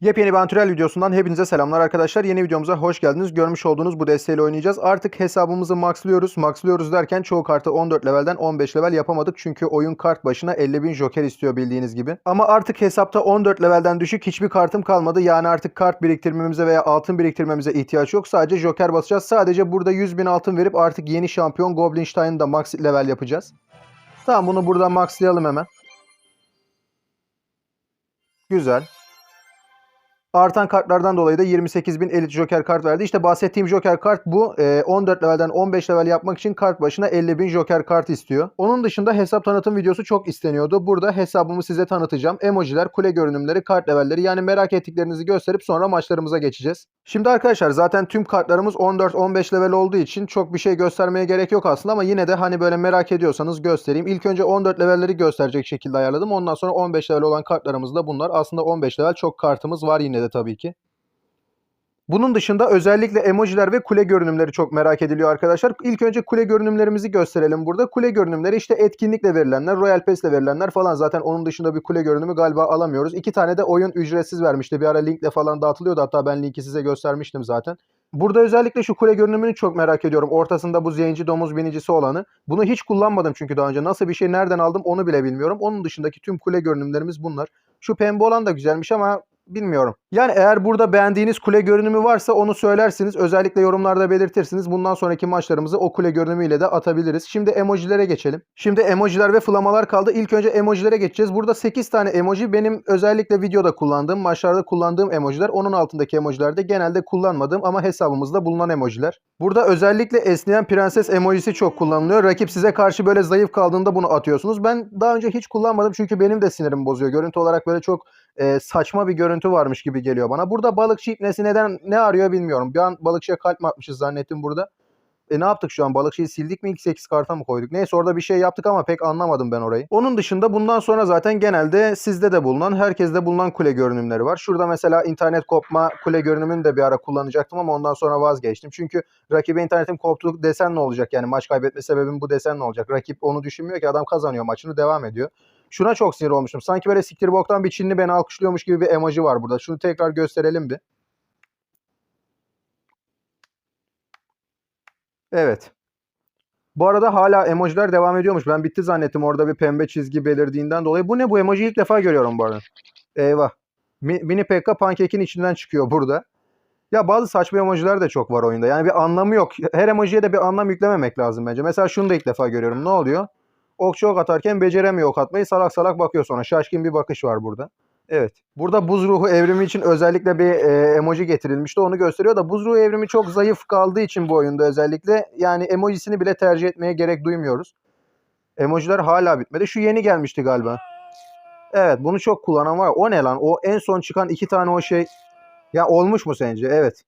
Yepyeni bir antrenör videosundan hepinize selamlar arkadaşlar. Yeni videomuza hoş geldiniz. Görmüş olduğunuz bu desteğiyle oynayacağız. Artık hesabımızı maxlıyoruz. Maxlıyoruz derken çoğu kartı 14 levelden 15 level yapamadık. Çünkü oyun kart başına 50.000 joker istiyor bildiğiniz gibi. Ama artık hesapta 14 levelden düşük hiçbir kartım kalmadı. Yani artık kart biriktirmemize veya altın biriktirmemize ihtiyaç yok. Sadece joker basacağız. Sadece burada 100.000 altın verip artık yeni şampiyon Goblinstein'ı da max level yapacağız. Tamam bunu buradan maxlayalım hemen. Güzel. Artan kartlardan dolayı da 28.000 elit joker kart verdi. İşte bahsettiğim joker kart bu. Ee, 14 levelden 15 level yapmak için kart başına 50.000 joker kart istiyor. Onun dışında hesap tanıtım videosu çok isteniyordu. Burada hesabımı size tanıtacağım. Emojiler, kule görünümleri, kart levelleri yani merak ettiklerinizi gösterip sonra maçlarımıza geçeceğiz. Şimdi arkadaşlar zaten tüm kartlarımız 14-15 level olduğu için çok bir şey göstermeye gerek yok aslında ama yine de hani böyle merak ediyorsanız göstereyim. İlk önce 14 levelleri gösterecek şekilde ayarladım. Ondan sonra 15 level olan kartlarımız da bunlar. Aslında 15 level çok kartımız var yine de tabii ki. Bunun dışında özellikle emojiler ve kule görünümleri çok merak ediliyor arkadaşlar. İlk önce kule görünümlerimizi gösterelim burada. Kule görünümleri işte etkinlikle verilenler, Royal Pass'le verilenler falan. Zaten onun dışında bir kule görünümü galiba alamıyoruz. İki tane de oyun ücretsiz vermişti. Bir ara linkle falan dağıtılıyordu. Hatta ben linki size göstermiştim zaten. Burada özellikle şu kule görünümünü çok merak ediyorum. Ortasında bu zenci domuz binicisi olanı. Bunu hiç kullanmadım çünkü daha önce. Nasıl bir şey nereden aldım onu bile bilmiyorum. Onun dışındaki tüm kule görünümlerimiz bunlar. Şu pembe olan da güzelmiş ama bilmiyorum. Yani eğer burada beğendiğiniz kule görünümü varsa onu söylersiniz. Özellikle yorumlarda belirtirsiniz. Bundan sonraki maçlarımızı o kule görünümüyle de atabiliriz. Şimdi emojilere geçelim. Şimdi emojiler ve flamalar kaldı. İlk önce emojilere geçeceğiz. Burada 8 tane emoji benim özellikle videoda kullandığım, maçlarda kullandığım emojiler. Onun altındaki emojiler de genelde kullanmadığım ama hesabımızda bulunan emojiler. Burada özellikle esneyen prenses emojisi çok kullanılıyor. Rakip size karşı böyle zayıf kaldığında bunu atıyorsunuz. Ben daha önce hiç kullanmadım çünkü benim de sinirimi bozuyor. Görüntü olarak böyle çok e, saçma bir görüntü varmış gibi geliyor bana. Burada balıkçı ipnesi neden ne arıyor bilmiyorum. Bir an balıkçıya kalp mi atmışız zannettim burada. E ne yaptık şu an? Balıkçıyı sildik mi? X8 karta mı koyduk? Neyse orada bir şey yaptık ama pek anlamadım ben orayı. Onun dışında bundan sonra zaten genelde sizde de bulunan, herkeste bulunan kule görünümleri var. Şurada mesela internet kopma kule görünümünü de bir ara kullanacaktım ama ondan sonra vazgeçtim. Çünkü rakibe internetim koptu desen ne olacak? Yani maç kaybetme sebebim bu desen ne olacak? Rakip onu düşünmüyor ki adam kazanıyor maçını devam ediyor. Şuna çok sinir olmuştum. Sanki böyle siktir boktan bir Çinli beni alkışlıyormuş gibi bir emoji var burada. Şunu tekrar gösterelim bir. Evet. Bu arada hala emojiler devam ediyormuş. Ben bitti zannettim orada bir pembe çizgi belirdiğinden dolayı. Bu ne bu emojiyi ilk defa görüyorum bu arada. Eyvah. Mi- Mini Pekka pankekin içinden çıkıyor burada. Ya bazı saçma emojiler de çok var oyunda. Yani bir anlamı yok. Her emojiye de bir anlam yüklememek lazım bence. Mesela şunu da ilk defa görüyorum. Ne oluyor? Okçu ok atarken beceremiyor ok atmayı. Salak salak bakıyor sonra. Şaşkın bir bakış var burada. Evet. Burada buz ruhu evrimi için özellikle bir e, emoji getirilmişti. Onu gösteriyor da buz ruhu evrimi çok zayıf kaldığı için bu oyunda özellikle yani emojisini bile tercih etmeye gerek duymuyoruz. Emojiler hala bitmedi. Şu yeni gelmişti galiba. Evet bunu çok kullanan var. O ne lan? O en son çıkan iki tane o şey. Ya olmuş mu sence? Evet.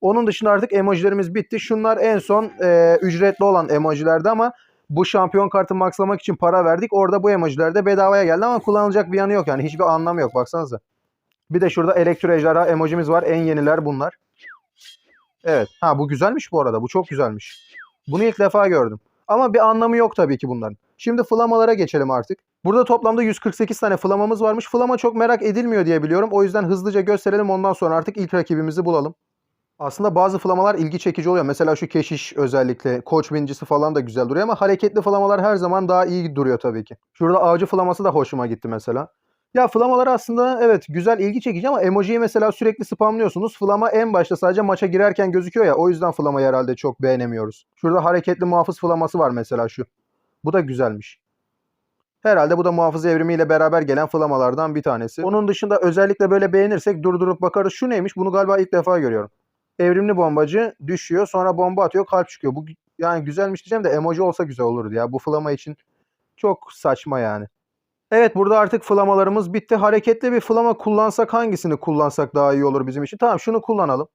Onun dışında artık emojilerimiz bitti. Şunlar en son e, ücretli olan emojilerdi ama bu şampiyon kartı maxlamak için para verdik. Orada bu emojiler de bedavaya geldi ama kullanılacak bir yanı yok yani. Hiçbir anlamı yok baksanıza. Bir de şurada elektro ejderha emojimiz var. En yeniler bunlar. Evet. Ha bu güzelmiş bu arada. Bu çok güzelmiş. Bunu ilk defa gördüm. Ama bir anlamı yok tabii ki bunların. Şimdi flamalara geçelim artık. Burada toplamda 148 tane flamamız varmış. Flama çok merak edilmiyor diye biliyorum. O yüzden hızlıca gösterelim. Ondan sonra artık ilk rakibimizi bulalım. Aslında bazı flamalar ilgi çekici oluyor. Mesela şu keşiş özellikle koç binicisi falan da güzel duruyor ama hareketli flamalar her zaman daha iyi duruyor tabii ki. Şurada avcı flaması da hoşuma gitti mesela. Ya flamalar aslında evet güzel ilgi çekici ama emojiyi mesela sürekli spamlıyorsunuz. Flama en başta sadece maça girerken gözüküyor ya o yüzden flamayı herhalde çok beğenemiyoruz. Şurada hareketli muhafız flaması var mesela şu. Bu da güzelmiş. Herhalde bu da muhafız evrimiyle beraber gelen flamalardan bir tanesi. Onun dışında özellikle böyle beğenirsek durdurup bakarız. Şu neymiş? Bunu galiba ilk defa görüyorum evrimli bombacı düşüyor sonra bomba atıyor kalp çıkıyor. Bu yani güzelmiş diyeceğim de emoji olsa güzel olurdu ya. Bu flama için çok saçma yani. Evet burada artık flamalarımız bitti. Hareketli bir flama kullansak hangisini kullansak daha iyi olur bizim için? Tamam şunu kullanalım.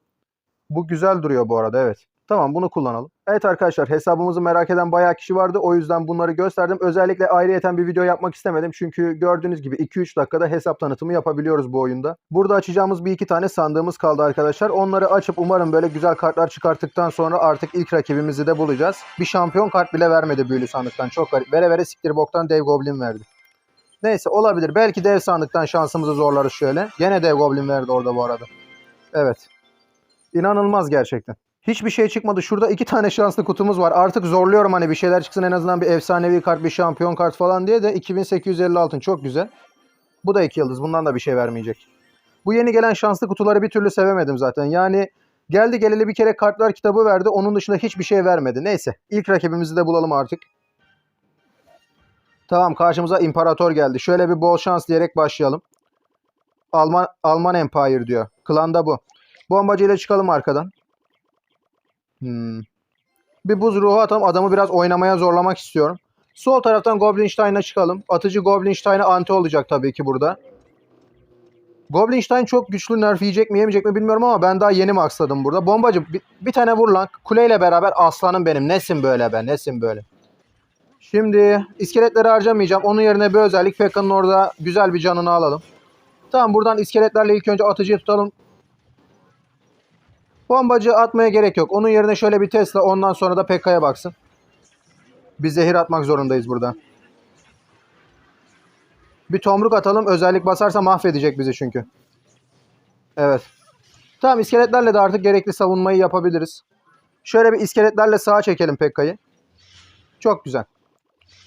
Bu güzel duruyor bu arada evet. Tamam bunu kullanalım. Evet arkadaşlar hesabımızı merak eden bayağı kişi vardı. O yüzden bunları gösterdim. Özellikle ayrıyeten bir video yapmak istemedim. Çünkü gördüğünüz gibi 2-3 dakikada hesap tanıtımı yapabiliyoruz bu oyunda. Burada açacağımız bir iki tane sandığımız kaldı arkadaşlar. Onları açıp umarım böyle güzel kartlar çıkarttıktan sonra artık ilk rakibimizi de bulacağız. Bir şampiyon kart bile vermedi büyülü sandıktan. Çok garip. Vere vere siktir boktan dev goblin verdi. Neyse olabilir. Belki dev sandıktan şansımızı zorlarız şöyle. Gene dev goblin verdi orada bu arada. Evet. İnanılmaz gerçekten. Hiçbir şey çıkmadı. Şurada iki tane şanslı kutumuz var. Artık zorluyorum hani bir şeyler çıksın en azından bir efsanevi kart, bir şampiyon kart falan diye de 2850 altın çok güzel. Bu da iki yıldız. Bundan da bir şey vermeyecek. Bu yeni gelen şanslı kutuları bir türlü sevemedim zaten. Yani geldi geleli bir kere kartlar kitabı verdi. Onun dışında hiçbir şey vermedi. Neyse. ilk rakibimizi de bulalım artık. Tamam karşımıza imparator geldi. Şöyle bir bol şans diyerek başlayalım. Alman Alman Empire diyor. Klanda bu. Bombacıyla çıkalım arkadan. Hmm. Bir buz ruhu atalım. Adamı biraz oynamaya zorlamak istiyorum. Sol taraftan Goblinstein'a çıkalım. Atıcı Goblinstein'e anti olacak tabii ki burada. Goblinstein çok güçlü nerf yiyecek mi yemeyecek mi bilmiyorum ama ben daha yeni maxladım burada. Bombacı bir, bir tane vur lan. Kuleyle beraber aslanım benim. Nesin böyle be nesin böyle. Şimdi iskeletleri harcamayacağım. Onun yerine bir özellik Fekka'nın orada güzel bir canını alalım. Tamam buradan iskeletlerle ilk önce atıcıyı tutalım. Bombacı atmaya gerek yok. Onun yerine şöyle bir Tesla ondan sonra da Pekka'ya baksın. Bir zehir atmak zorundayız burada. Bir tomruk atalım. Özellik basarsa mahvedecek bizi çünkü. Evet. Tamam iskeletlerle de artık gerekli savunmayı yapabiliriz. Şöyle bir iskeletlerle sağa çekelim Pekka'yı. Çok güzel.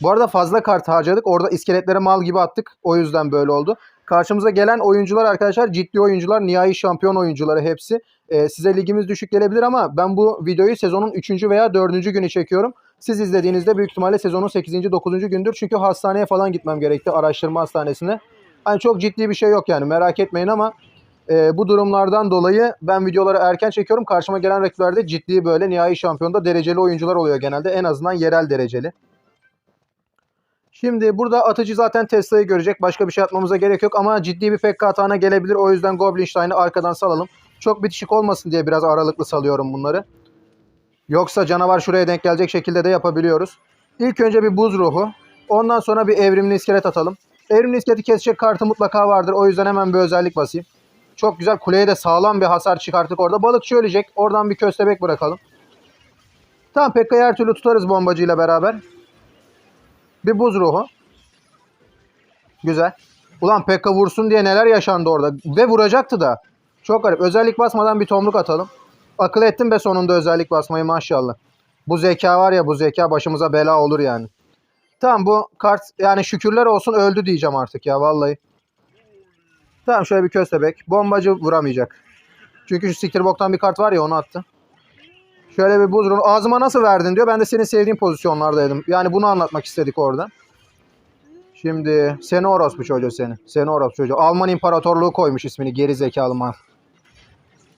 Bu arada fazla kart harcadık. Orada iskeletleri mal gibi attık. O yüzden böyle oldu. Karşımıza gelen oyuncular arkadaşlar ciddi oyuncular. Nihai şampiyon oyuncuları hepsi. Ee, size ligimiz düşük gelebilir ama ben bu videoyu sezonun 3. veya 4. günü çekiyorum. Siz izlediğinizde büyük ihtimalle sezonun 8. 9. gündür. Çünkü hastaneye falan gitmem gerekti. Araştırma hastanesine. Hani çok ciddi bir şey yok yani merak etmeyin ama e, bu durumlardan dolayı ben videoları erken çekiyorum. Karşıma gelen rakiplerde ciddi böyle nihai şampiyonda dereceli oyuncular oluyor genelde. En azından yerel dereceli. Şimdi burada atıcı zaten Tesla'yı görecek. Başka bir şey atmamıza gerek yok ama ciddi bir PK hatana gelebilir. O yüzden Goblinstein'i arkadan salalım. Çok bitişik olmasın diye biraz aralıklı salıyorum bunları. Yoksa canavar şuraya denk gelecek şekilde de yapabiliyoruz. İlk önce bir buz ruhu. Ondan sonra bir evrimli iskelet atalım. Evrimli iskeleti kesecek kartı mutlaka vardır. O yüzden hemen bir özellik basayım. Çok güzel. Kuleye de sağlam bir hasar çıkarttık orada. Balıkçı ölecek. Oradan bir köstebek bırakalım. Tamam Pekka'yı her türlü tutarız bombacıyla beraber. Bir buz ruhu. Güzel. Ulan Pekka vursun diye neler yaşandı orada. Ve vuracaktı da. Çok garip. Özellik basmadan bir tomruk atalım. Akıl ettim be sonunda özellik basmayı maşallah. Bu zeka var ya bu zeka başımıza bela olur yani. Tamam bu kart yani şükürler olsun öldü diyeceğim artık ya vallahi. Tamam şöyle bir köstebek. Bombacı vuramayacak. Çünkü şu siktir boktan bir kart var ya onu attı. Şöyle bir buz. Ağzıma nasıl verdin diyor. Ben de senin sevdiğin pozisyonlardaydım. Yani bunu anlatmak istedik orada. Şimdi seni orospu çocuğu seni. Seni orospu çocuğu. Alman İmparatorluğu koymuş ismini. Geri zekalı mal.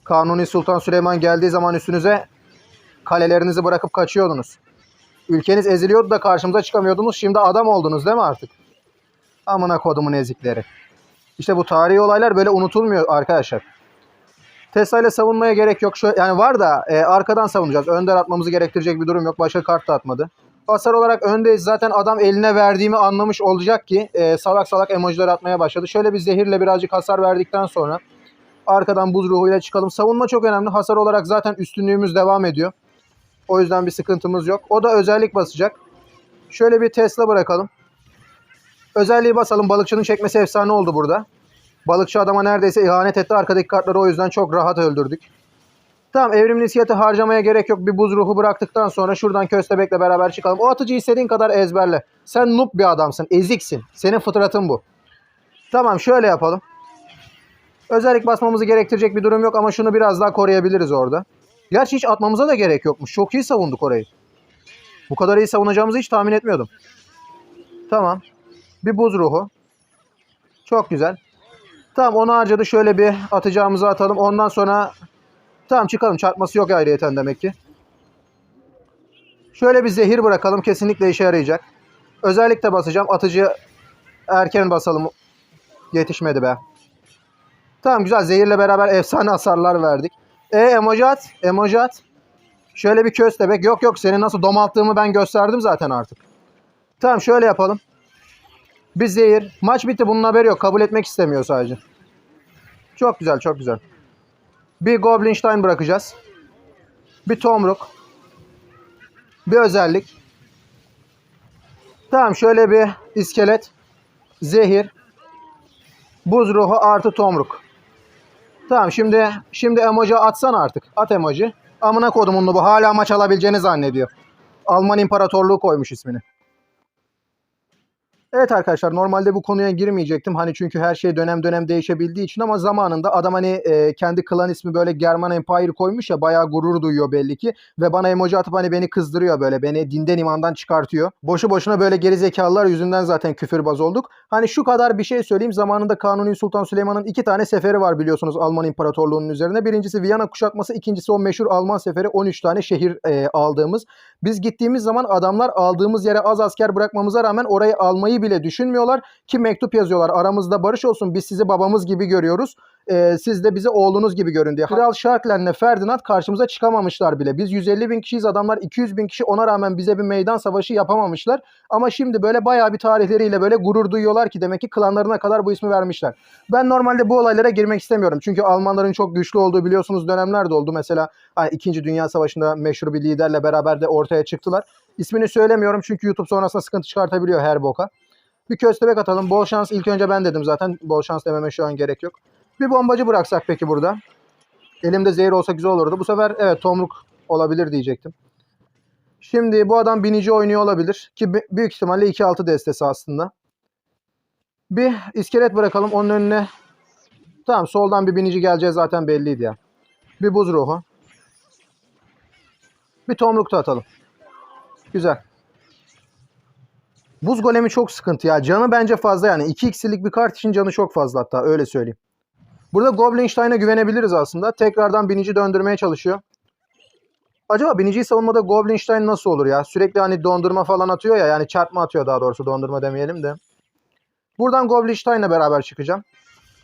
Kanuni Sultan Süleyman geldiği zaman üstünüze kalelerinizi bırakıp kaçıyordunuz. Ülkeniz eziliyordu da karşımıza çıkamıyordunuz. Şimdi adam oldunuz değil mi artık? Amına kodumun ezikleri. İşte bu tarihi olaylar böyle unutulmuyor arkadaşlar. Tesla ile savunmaya gerek yok. Şöyle, yani var da e, arkadan savunacağız. Önden atmamızı gerektirecek bir durum yok. Başka kart da atmadı. Hasar olarak öndeyiz. Zaten adam eline verdiğimi anlamış olacak ki e, salak salak emojiler atmaya başladı. Şöyle bir zehirle birazcık hasar verdikten sonra arkadan buz ruhuyla çıkalım. Savunma çok önemli. Hasar olarak zaten üstünlüğümüz devam ediyor. O yüzden bir sıkıntımız yok. O da özellik basacak. Şöyle bir Tesla bırakalım. Özelliği basalım. Balıkçının çekmesi efsane oldu burada. Balıkçı adama neredeyse ihanet etti. Arkadaki kartları o yüzden çok rahat öldürdük. Tamam evrimli iskeleti harcamaya gerek yok. Bir buz ruhu bıraktıktan sonra şuradan köstebekle beraber çıkalım. O atıcı istediğin kadar ezberle. Sen noob bir adamsın. Eziksin. Senin fıtratın bu. Tamam şöyle yapalım. Özellik basmamızı gerektirecek bir durum yok ama şunu biraz daha koruyabiliriz orada. Gerçi hiç atmamıza da gerek yokmuş. Çok iyi savunduk orayı. Bu kadar iyi savunacağımızı hiç tahmin etmiyordum. Tamam. Bir buz ruhu. Çok güzel. Tamam onu harcadı. Şöyle bir atacağımızı atalım. Ondan sonra tamam çıkalım. Çarpması yok ayrıyeten demek ki. Şöyle bir zehir bırakalım. Kesinlikle işe yarayacak. Özellikle basacağım. Atıcı erken basalım. Yetişmedi be. Tamam güzel. Zehirle beraber efsane hasarlar verdik. E emoji at. Şöyle bir köstebek. Yok yok seni nasıl domalttığımı ben gösterdim zaten artık. Tamam şöyle yapalım. Bir zehir. Maç bitti bunun haberi yok. Kabul etmek istemiyor sadece. Çok güzel çok güzel. Bir Goblinstein bırakacağız. Bir Tomruk. Bir özellik. Tamam şöyle bir iskelet. zehir, buz ruhu artı tomruk. Tamam şimdi şimdi emoji atsan artık. At emoji. Amına kodumunlu bu hala maç alabileceğini zannediyor. Alman İmparatorluğu koymuş ismini. Evet arkadaşlar normalde bu konuya girmeyecektim. Hani çünkü her şey dönem dönem değişebildiği için ama zamanında adam hani e, kendi klan ismi böyle German Empire koymuş ya bayağı gurur duyuyor belli ki. Ve bana emoji atıp hani beni kızdırıyor böyle. Beni dinden imandan çıkartıyor. Boşu boşuna böyle geri zekalılar yüzünden zaten küfürbaz olduk. Hani şu kadar bir şey söyleyeyim. Zamanında Kanuni Sultan Süleyman'ın iki tane seferi var biliyorsunuz Alman İmparatorluğu'nun üzerine. Birincisi Viyana kuşatması, ikincisi o meşhur Alman seferi 13 tane şehir e, aldığımız. Biz gittiğimiz zaman adamlar aldığımız yere az asker bırakmamıza rağmen orayı almayı bile düşünmüyorlar ki mektup yazıyorlar. Aramızda barış olsun biz sizi babamız gibi görüyoruz. Ee, siz de bizi oğlunuz gibi görün diye. Kral Şarklen'le Ferdinand karşımıza çıkamamışlar bile. Biz 150 bin kişiyiz adamlar 200 bin kişi ona rağmen bize bir meydan savaşı yapamamışlar. Ama şimdi böyle bayağı bir tarihleriyle böyle gurur duyuyorlar ki demek ki klanlarına kadar bu ismi vermişler. Ben normalde bu olaylara girmek istemiyorum. Çünkü Almanların çok güçlü olduğu biliyorsunuz dönemler de oldu. Mesela hani, 2. Dünya Savaşı'nda meşhur bir liderle beraber de ortaya çıktılar. İsmini söylemiyorum çünkü YouTube sonrasında sıkıntı çıkartabiliyor her boka. Bir köstebek atalım. Bol şans. İlk önce ben dedim zaten. Bol şans dememe şu an gerek yok. Bir bombacı bıraksak peki burada. Elimde zehir olsa güzel olurdu. Bu sefer evet tomruk olabilir diyecektim. Şimdi bu adam binici oynuyor olabilir. Ki büyük ihtimalle 2-6 destesi aslında. Bir iskelet bırakalım. Onun önüne Tamam soldan bir binici geleceği zaten belliydi ya. Bir buz ruhu. Bir tomruk da atalım. Güzel. Buz golemi çok sıkıntı ya. Canı bence fazla yani. 2x'lik bir kart için canı çok fazla hatta öyle söyleyeyim. Burada Goblinstein'a güvenebiliriz aslında. Tekrardan binici döndürmeye çalışıyor. Acaba biniciyi savunmada Goblinstein nasıl olur ya? Sürekli hani dondurma falan atıyor ya. Yani çarpma atıyor daha doğrusu dondurma demeyelim de. Buradan Goblinstein'la beraber çıkacağım.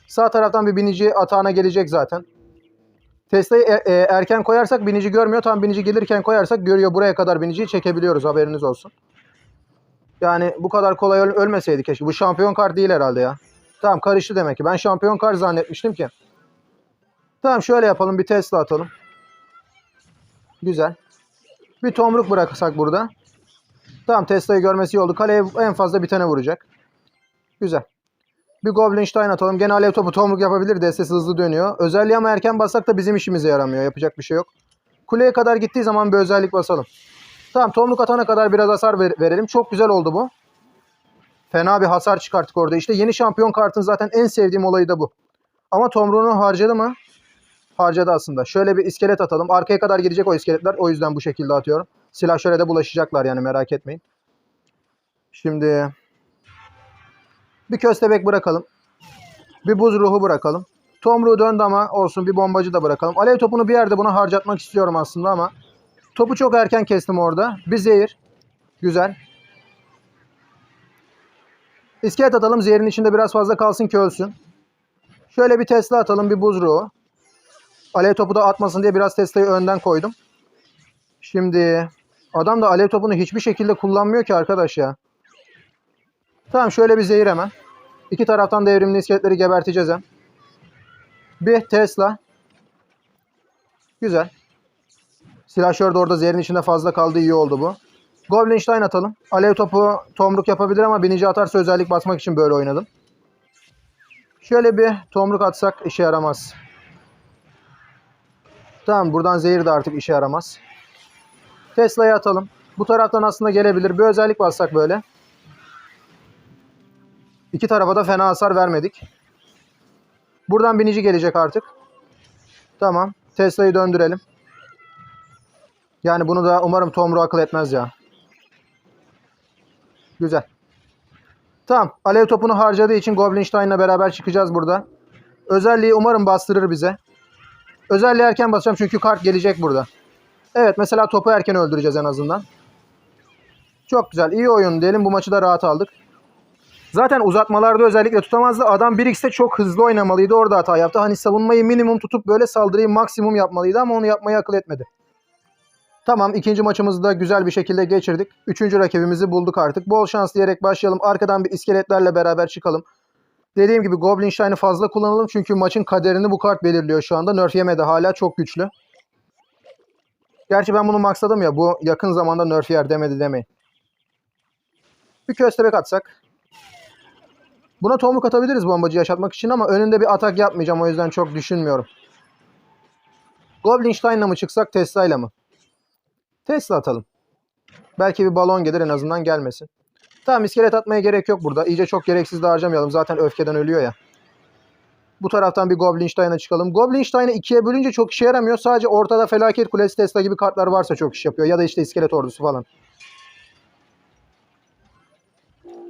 Sağ taraftan bir binici atağına gelecek zaten. Tesla'yı e- e, erken koyarsak binici görmüyor. Tam binici gelirken koyarsak görüyor. Buraya kadar biniciyi çekebiliyoruz haberiniz olsun. Yani bu kadar kolay öl- ölmeseydi keşke. Bu şampiyon kart değil herhalde ya. Tamam karıştı demek ki. Ben şampiyon kart zannetmiştim ki. Tamam şöyle yapalım. Bir Tesla atalım. Güzel. Bir tomruk bırakırsak burada. Tamam Tesla'yı görmesi iyi oldu. Kaleye en fazla bir tane vuracak. Güzel. Bir Goblinstein atalım. Gene alev topu tomruk yapabilir. Destesi hızlı dönüyor. Özelliği ama erken bassak da bizim işimize yaramıyor. Yapacak bir şey yok. Kuleye kadar gittiği zaman bir özellik basalım. Tamam tomruk atana kadar biraz hasar ver- verelim. Çok güzel oldu bu. Fena bir hasar çıkarttık orada. İşte yeni şampiyon kartın zaten en sevdiğim olayı da bu. Ama tomruğunu harcadı mı? Harcadı aslında. Şöyle bir iskelet atalım. Arkaya kadar gidecek o iskeletler. O yüzden bu şekilde atıyorum. Silahşöre de bulaşacaklar yani merak etmeyin. Şimdi bir köstebek bırakalım. Bir buz ruhu bırakalım. Tomruğu döndü ama olsun bir bombacı da bırakalım. Alev topunu bir yerde buna harcatmak istiyorum aslında ama topu çok erken kestim orada. Bir zehir. Güzel. İskelet atalım. Zehirin içinde biraz fazla kalsın ki ölsün. Şöyle bir Tesla atalım. Bir buz ruhu. Alev topu da atmasın diye biraz Tesla'yı önden koydum. Şimdi adam da alev topunu hiçbir şekilde kullanmıyor ki arkadaş ya. Tamam şöyle bir zehir hemen. İki taraftan devrimli iskeletleri geberteceğiz hem. Bir Tesla. Güzel. Silahşör de orada zehrin içinde fazla kaldı. iyi oldu bu. Goblinstein atalım. Alev topu tomruk yapabilir ama binici atarsa özellik basmak için böyle oynadım. Şöyle bir tomruk atsak işe yaramaz. Tamam buradan zehir de artık işe yaramaz. Tesla'yı atalım. Bu taraftan aslında gelebilir. Bir özellik bassak böyle. İki tarafa da fena hasar vermedik. Buradan binici gelecek artık. Tamam. Tesla'yı döndürelim. Yani bunu da umarım Tomru akıl etmez ya. Güzel. Tamam. Alev topunu harcadığı için Goblinstein'la beraber çıkacağız burada. Özelliği umarım bastırır bize. Özelliği erken basacağım çünkü kart gelecek burada. Evet mesela topu erken öldüreceğiz en azından. Çok güzel. İyi oyun diyelim. Bu maçı da rahat aldık. Zaten uzatmalarda özellikle tutamazdı. Adam 1x'te çok hızlı oynamalıydı. Orada hata yaptı. Hani savunmayı minimum tutup böyle saldırıyı maksimum yapmalıydı ama onu yapmayı akıl etmedi. Tamam ikinci maçımızı da güzel bir şekilde geçirdik. Üçüncü rakibimizi bulduk artık. Bol şans diyerek başlayalım. Arkadan bir iskeletlerle beraber çıkalım. Dediğim gibi Goblin Shine'ı fazla kullanalım. Çünkü maçın kaderini bu kart belirliyor şu anda. Nerf yemedi hala çok güçlü. Gerçi ben bunu maksadım ya. Bu yakın zamanda nerf yer demedi demeyin. Bir köstebek atsak. Buna tomruk atabiliriz bombacı yaşatmak için ama önünde bir atak yapmayacağım. O yüzden çok düşünmüyorum. Goblinstein'la mı çıksak Tesla'yla mı? Tesla atalım. Belki bir balon gelir en azından gelmesin. Tamam iskelet atmaya gerek yok burada. İyice çok gereksiz de harcamayalım. Zaten öfkeden ölüyor ya. Bu taraftan bir Goblinstein'a çıkalım. Goblinstein'ı ikiye bölünce çok işe yaramıyor. Sadece ortada felaket kulesi Tesla gibi kartlar varsa çok iş yapıyor. Ya da işte iskelet ordusu falan.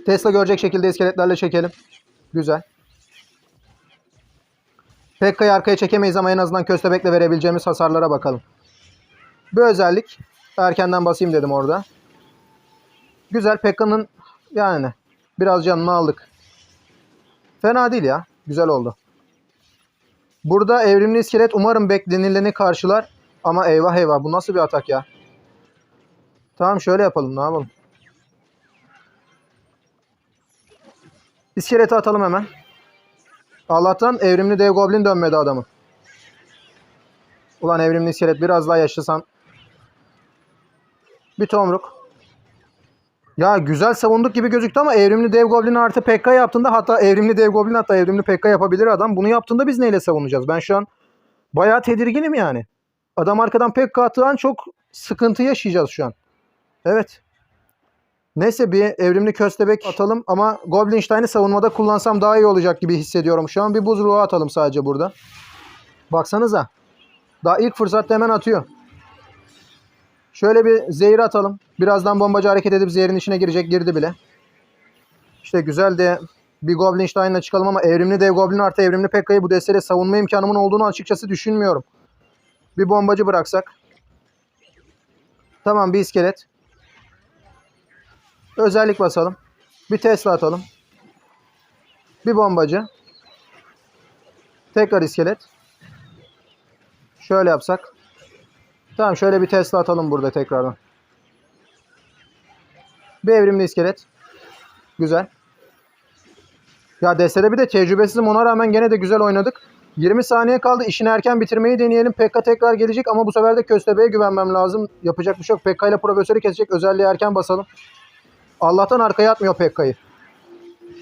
Tesla görecek şekilde iskeletlerle çekelim. Güzel. Pekka'yı arkaya çekemeyiz ama en azından köstebekle verebileceğimiz hasarlara bakalım. Bu özellik. Erkenden basayım dedim orada. Güzel. Pekka'nın yani biraz canını aldık. Fena değil ya. Güzel oldu. Burada evrimli iskelet umarım beklenileni karşılar. Ama eyvah eyvah bu nasıl bir atak ya? Tamam şöyle yapalım ne yapalım. İskeleti atalım hemen. Allah'tan evrimli dev goblin dönmedi adamı. Ulan evrimli iskelet biraz daha yaşasan. Bir tomruk. Ya güzel savunduk gibi gözüktü ama evrimli dev goblin artı PK yaptığında hatta evrimli dev goblin hatta evrimli PK yapabilir adam. Bunu yaptığında biz neyle savunacağız? Ben şu an bayağı tedirginim yani. Adam arkadan PK attığı çok sıkıntı yaşayacağız şu an. Evet. Neyse bir evrimli köstebek atalım ama Goblinstein'i savunmada kullansam daha iyi olacak gibi hissediyorum. Şu an bir buz ruhu atalım sadece burada. Baksanıza. Daha ilk fırsatta hemen atıyor. Şöyle bir zehir atalım. Birazdan bombacı hareket edip zehirin içine girecek. Girdi bile. İşte güzel de bir Goblinstein'la çıkalım ama evrimli dev goblin artı evrimli Pekka'yı bu desteyle savunma imkanımın olduğunu açıkçası düşünmüyorum. Bir bombacı bıraksak. Tamam bir iskelet. Özellik basalım. Bir Tesla atalım. Bir bombacı. Tekrar iskelet. Şöyle yapsak. Tamam şöyle bir Tesla atalım burada tekrardan. Bir evrimli iskelet. Güzel. Ya destede bir de tecrübesizim ona rağmen gene de güzel oynadık. 20 saniye kaldı. İşini erken bitirmeyi deneyelim. Pekka tekrar gelecek ama bu sefer de Köstebe'ye güvenmem lazım. Yapacak bir şey yok. Pekka ile profesörü kesecek. Özelliği erken basalım. Allah'tan arkaya atmıyor Pekka'yı.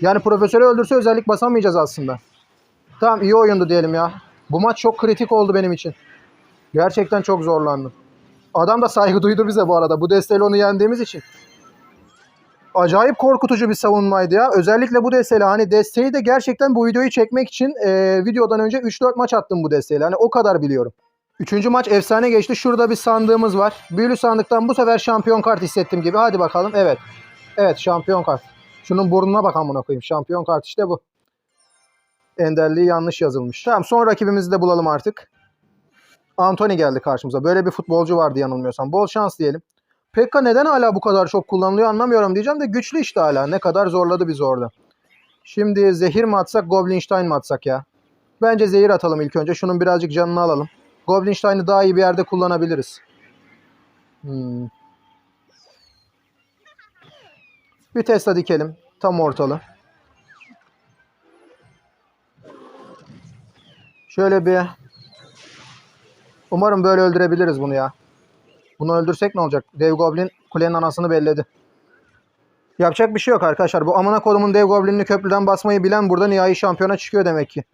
Yani profesörü öldürse özellik basamayacağız aslında. Tamam iyi oyundu diyelim ya. Bu maç çok kritik oldu benim için. Gerçekten çok zorlandım. Adam da saygı duydu bize bu arada. Bu desteğiyle onu yendiğimiz için. Acayip korkutucu bir savunmaydı ya. Özellikle bu desteğiyle. Hani desteği de gerçekten bu videoyu çekmek için e, videodan önce 3-4 maç attım bu desteğiyle. Hani o kadar biliyorum. Üçüncü maç efsane geçti. Şurada bir sandığımız var. Büyülü sandıktan bu sefer şampiyon kart hissettim gibi. Hadi bakalım. Evet. Evet şampiyon kart. Şunun burnuna bak amına koyayım. Şampiyon kart işte bu. Enderliği yanlış yazılmış. Tamam son rakibimizi de bulalım artık. Anthony geldi karşımıza. Böyle bir futbolcu vardı yanılmıyorsam. Bol şans diyelim. Pekka neden hala bu kadar çok kullanılıyor anlamıyorum diyeceğim de güçlü işte hala. Ne kadar zorladı bizi orada. Şimdi zehir mi atsak Goblinstein mi atsak ya? Bence zehir atalım ilk önce. Şunun birazcık canını alalım. Goblinstein'i daha iyi bir yerde kullanabiliriz. Hmm. Bir Tesla dikelim. Tam ortalı. Şöyle bir Umarım böyle öldürebiliriz bunu ya. Bunu öldürsek ne olacak? Dev Goblin kulenin anasını belledi. Yapacak bir şey yok arkadaşlar. Bu amına kodumun Dev Goblin'ini köprüden basmayı bilen burada nihai şampiyona çıkıyor demek ki.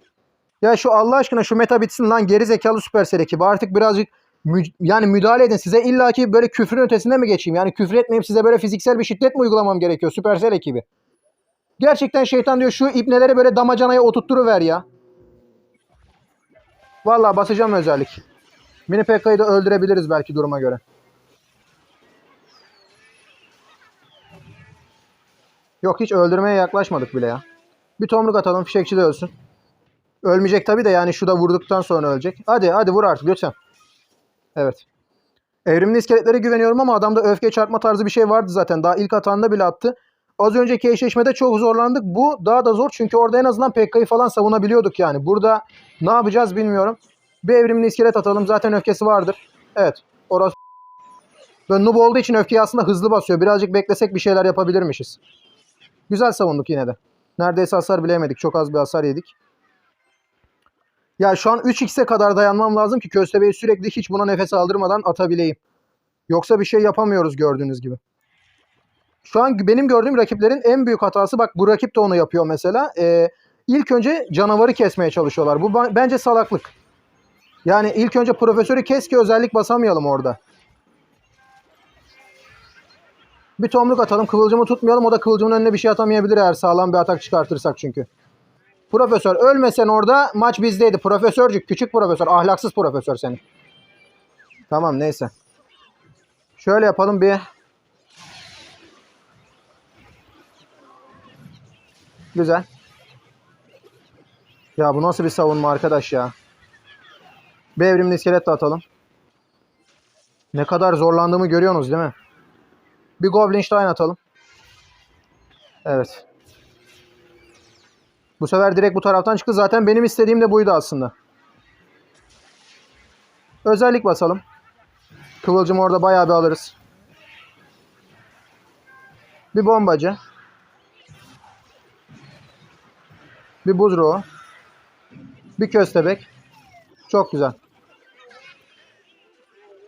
Ya şu Allah aşkına şu meta bitsin lan geri zekalı Supercell ekibi. Artık birazcık mü yani müdahale edin. Size illaki böyle küfrün ötesine mi geçeyim? Yani küfür etmeyip size böyle fiziksel bir şiddet mi uygulamam gerekiyor Supercell ekibi? Gerçekten şeytan diyor şu ipneleri böyle damacanaya oturtturuver ya. Vallahi basacağım özellik. Mini Pekka'yı da öldürebiliriz belki duruma göre. Yok hiç öldürmeye yaklaşmadık bile ya. Bir tomruk atalım fişekçi de ölsün. Ölmeyecek tabi de yani şu da vurduktan sonra ölecek. Hadi hadi vur artık lütfen. Evet. Evrimli iskeletlere güveniyorum ama adamda öfke çarpma tarzı bir şey vardı zaten. Daha ilk atağında bile attı. Az önceki eşleşmede çok zorlandık. Bu daha da zor çünkü orada en azından Pekka'yı falan savunabiliyorduk yani. Burada ne yapacağız bilmiyorum. Bir evrimli iskelet atalım. Zaten öfkesi vardır. Evet. Orası Böyle noob olduğu için öfkeyi aslında hızlı basıyor. Birazcık beklesek bir şeyler yapabilirmişiz. Güzel savunduk yine de. Neredeyse hasar bile yemedik. Çok az bir hasar yedik. Ya şu an 3x'e kadar dayanmam lazım ki köstebeği sürekli hiç buna nefes aldırmadan atabileyim. Yoksa bir şey yapamıyoruz gördüğünüz gibi. Şu an benim gördüğüm rakiplerin en büyük hatası bak bu rakip de onu yapıyor mesela. Ee, ilk önce canavarı kesmeye çalışıyorlar. Bu bence salaklık. Yani ilk önce profesörü kes ki özellik basamayalım orada. Bir tomruk atalım. Kıvılcımı tutmayalım. O da kıvılcımın önüne bir şey atamayabilir eğer sağlam bir atak çıkartırsak çünkü. Profesör ölmesen orada maç bizdeydi. Profesörcük. Küçük profesör. Ahlaksız profesör senin. Tamam neyse. Şöyle yapalım bir. Güzel. Ya bu nasıl bir savunma arkadaş ya. Bir evrimli iskelet de atalım. Ne kadar zorlandığımı görüyorsunuz değil mi? Bir Goblinstein atalım. Evet. Bu sefer direkt bu taraftan çıktı. Zaten benim istediğim de buydu aslında. Özellik basalım. Kıvılcım orada bayağı bir alırız. Bir bombacı. Bir buz ruhu. Bir köstebek. Çok güzel.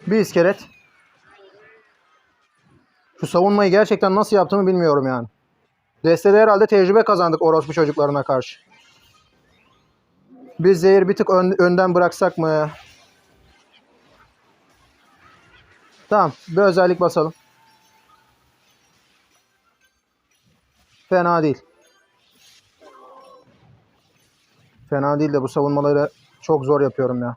Bir iskelet. Şu savunmayı gerçekten nasıl yaptığımı bilmiyorum yani. Destede herhalde tecrübe kazandık orospu çocuklarına karşı. Biz zehir bir tık ön- önden bıraksak mı? Tamam. Bir özellik basalım. Fena değil. Fena değil de bu savunmaları çok zor yapıyorum ya.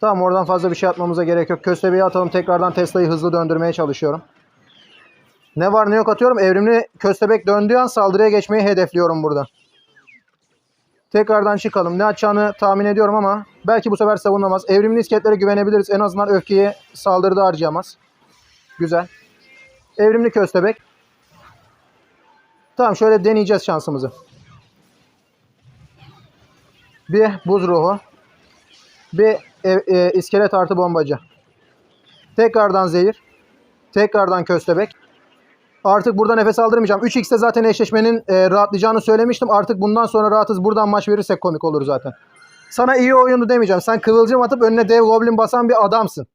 Tamam oradan fazla bir şey atmamıza gerek yok. Köstebeği atalım. Tekrardan Tesla'yı hızlı döndürmeye çalışıyorum. Ne var ne yok atıyorum. Evrimli köstebek döndüğü an saldırıya geçmeyi hedefliyorum burada. Tekrardan çıkalım. Ne atacağını tahmin ediyorum ama belki bu sefer savunamaz. Evrimli isketlere güvenebiliriz. En azından öfkeyi saldırıda harcayamaz. Güzel. Evrimli köstebek. Tamam şöyle deneyeceğiz şansımızı. Bir buz ruhu. Bir e, e, iskelet artı bombacı. Tekrardan zehir. Tekrardan köstebek. Artık burada nefes aldırmayacağım. 3x'te zaten eşleşmenin e, rahatlayacağını söylemiştim. Artık bundan sonra rahatız. Buradan maç verirsek komik olur zaten. Sana iyi oyundu demeyeceğim. Sen kıvılcım atıp önüne dev goblin basan bir adamsın.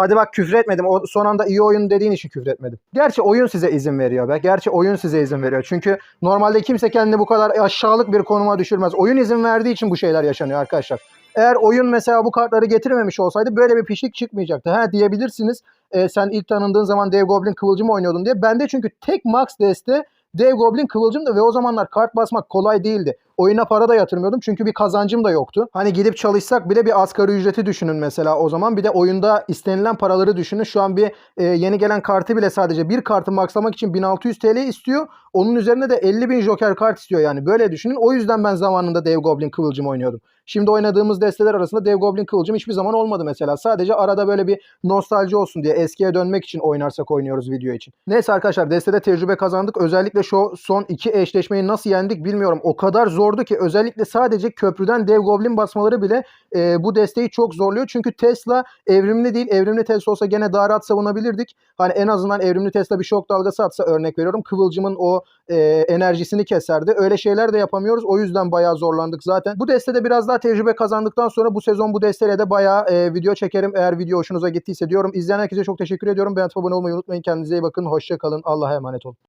Hadi bak küfür etmedim. O son anda iyi oyun dediğin için küfür etmedim. Gerçi oyun size izin veriyor be. Gerçi oyun size izin veriyor. Çünkü normalde kimse kendini bu kadar aşağılık bir konuma düşürmez. Oyun izin verdiği için bu şeyler yaşanıyor arkadaşlar. Eğer oyun mesela bu kartları getirmemiş olsaydı böyle bir pişlik çıkmayacaktı. Ha diyebilirsiniz e, sen ilk tanındığın zaman Dev Goblin Kıvılcım oynuyordun diye. Bende çünkü tek max deste Dev Goblin Kıvılcım'dı ve o zamanlar kart basmak kolay değildi. Oyuna para da yatırmıyordum çünkü bir kazancım da yoktu. Hani gidip çalışsak bile bir asgari ücreti düşünün mesela o zaman. Bir de oyunda istenilen paraları düşünün. Şu an bir e, yeni gelen kartı bile sadece bir kartı maxlamak için 1600 TL istiyor. Onun üzerine de 50 bin joker kart istiyor yani. Böyle düşünün. O yüzden ben zamanında Dev Goblin Kıvılcım oynuyordum. Şimdi oynadığımız desteler arasında Dev Goblin Kıvılcım hiçbir zaman olmadı mesela. Sadece arada böyle bir nostalji olsun diye eskiye dönmek için oynarsak oynuyoruz video için. Neyse arkadaşlar destede tecrübe kazandık. Özellikle şu son iki eşleşmeyi nasıl yendik bilmiyorum. O kadar zordu ki özellikle sadece köprüden Dev Goblin basmaları bile e, bu desteği çok zorluyor. Çünkü Tesla evrimli değil. Evrimli Tesla olsa gene daha rahat savunabilirdik. Hani en azından evrimli Tesla bir şok dalgası atsa örnek veriyorum. Kıvılcımın o e, enerjisini keserdi. Öyle şeyler de yapamıyoruz. O yüzden bayağı zorlandık zaten. Bu destede biraz daha tecrübe kazandıktan sonra bu sezon bu desteyle de bayağı e, video çekerim. Eğer video hoşunuza gittiyse diyorum. İzleyen herkese çok teşekkür ediyorum. Beğenip abone olmayı unutmayın. Kendinize iyi bakın. Hoşça kalın. Allah'a emanet olun.